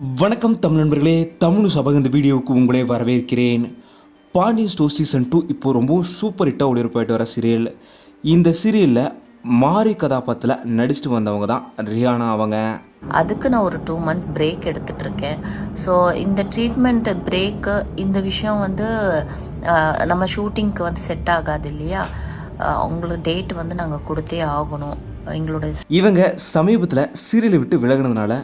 வணக்கம் தமிழ் நண்பர்களே தமிழ் சபக இந்த வீடியோவுக்கு உங்களை வரவேற்கிறேன். பாண்டியன் ஸ்டோர் சீசன் டூ இப்போ ரொம்ப சூப்பர் ஹிட்டாக ஒளிபரப்பாயிட்டு வர சீரியல் இந்த சீரியலில் மாரி கதாபாத்திரத்தில் நடிச்சிட்டு வந்தவங்க தான் ரியானா அவங்க. அதுக்கு நான் ஒரு டூ மந்த் பிரேக் எடுத்துட்டு இருக்கேன் ஸோ இந்த ட்ரீட்மெண்ட் பிரேக்கு இந்த விஷயம் வந்து நம்ம ஷூட்டிங்க்கு வந்து செட் ஆகாது இல்லையா? அவங்களுக்கு டேட் வந்து நாங்கள் கொடுத்தே ஆகணும். எங்களோட இவங்க சமீபத்தில் சீரியலை விட்டு விலகினதுனால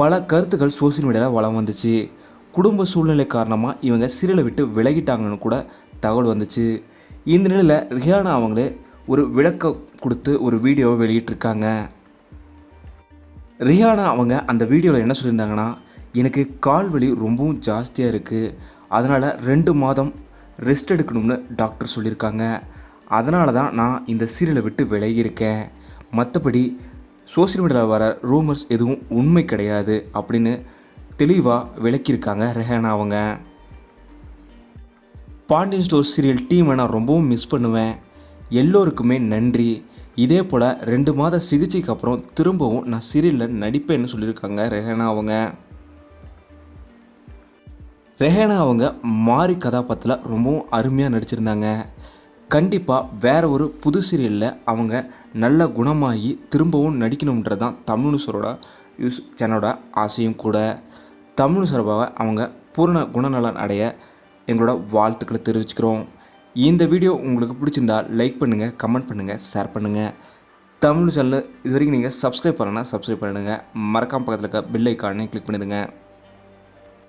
பல கருத்துக்கள் சோசியல் மீடியாவில் வளம் வந்துச்சு. குடும்ப சூழ்நிலை காரணமாக இவங்க சீரியலை விட்டு விலகிட்டாங்கன்னு கூட தகவல் வந்துச்சு. இந்த நிலையில் ரியானா அவங்களே ஒரு விளக்கம் கொடுத்து ஒரு வீடியோவை வெளியிட்டிருக்காங்க. ரியானா அவங்க அந்த வீடியோவில் என்ன சொல்லியிருந்தாங்கன்னா எனக்கு கால் வலி ரொம்பவும் ஜாஸ்தியாக இருக்குது அதனால் ரெண்டு மாதம் ரெஸ்ட் எடுக்கணும்னு டாக்டர் சொல்லியிருக்காங்க. அதனால தான் நான் இந்த சீரியலை விட்டு விலகியிருக்கேன் மற்றபடி சோசியல் மீடியாவில் வர ரூமர்ஸ் எதுவும் உண்மை கிடையாது அப்படின்னு தெளிவாக விளக்கியிருக்காங்க ரெஹானா அவங்க. பாண்டியன் ஸ்டோர் சீரியல் டீமை நான் ரொம்பவும் மிஸ் பண்ணுவேன். எல்லோருக்குமே நன்றி. இதே போல் ரெண்டு மாத சிகிச்சைக்கு அப்புறம் திரும்பவும் நான் சீரியலில் நடிப்பேன்னு சொல்லியிருக்காங்க ரெஹனா அவங்க. ரெஹனா அவங்க மாரி கதாபாத்திரத்தில் ரொம்பவும் அருமையாக நடிச்சிருந்தாங்க. கண்டிப்பாக வேற ஒரு புது சீரியலில் அவங்க நல்ல குணமாகி திரும்பவும் நடிக்கணுன்றது தான் தமிழ் சரோட யூஸ் சேனலோட ஆசையும் கூட. தமிழ் சார்பாக அவங்க பூரண குணநலன் அடைய எங்களோட வாழ்த்துக்களை தெரிவிச்சுக்கிறோம். இந்த வீடியோ உங்களுக்கு பிடிச்சிருந்தா லைக் பண்ணுங்கள் கமெண்ட் பண்ணுங்கள் ஷேர் பண்ணுங்கள் தமிழ் சேனல் இது வரைக்கும் நீங்கள் சப்ஸ்கிரைப் பண்ணலன்னா சப்ஸ்கிரைப் பண்ணுங்கள் மறக்காம பக்கத்தில் இருக்க பெல் ஐக்கானே கிளிக் பண்ணிடுங்க.